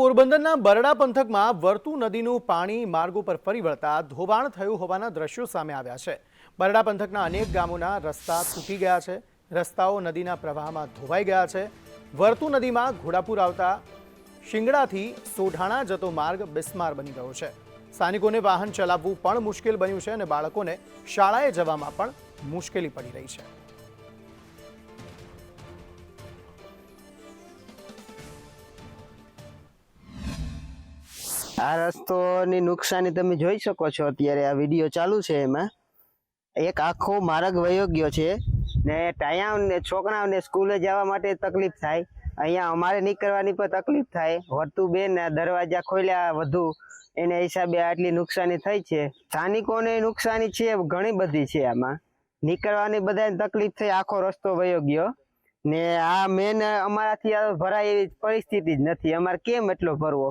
પોરબંદરના બરડા પંથકમાં વર્તુ નદીનું પાણી માર્ગો પર ફરી વળતા ધોવાણ થયું હોવાના દ્રશ્યો સામે આવ્યા છે. બરડા પંથકના અનેક ગામોના રસ્તા તૂટી ગયા છે. રસ્તાઓ નદીના પ્રવાહમાં ધોવાઈ ગયા છે. વર્તુ નદીમાં ઘોડાપુર આવતા શિંગડાથી સોઢાણા જતો માર્ગ બિસ્માર બની ગયો છે. સ્થાનિકોને વાહન ચલાવવું પણ મુશ્કેલ બન્યું છે અને બાળકોને શાળાએ જવામાં પણ મુશ્કેલી પડી રહી છે. આ રસ્તોની નુકસાની તમે જોઈ શકો છો અત્યારે આ વીડિયો ચાલુ છે એમાં. એક આખો માર્ગ વયો ગયો છે ને ટાયાઓને છોકરાઓને સ્કૂલે જવા માટે તકલીફ થાય. અહીંયા અમારે નીકળવાની પણ તકલીફ થાય. વર્તુ બેન દરવાજા ખોલ્યા વધુ. એને હિસાબે આટલી નુકસાની થઈ છે. સ્થાનિકોને નુકસાની છે ઘણી બધી છે આમાં. નીકળવાની બધાને તકલીફ થઈ, આખો રસ્તો વયો ગયો. ને આ મેન અમારાથી ભરાય એવી પરિસ્થિતિ જ નથી. અમારે કેમ એટલો ભરવો?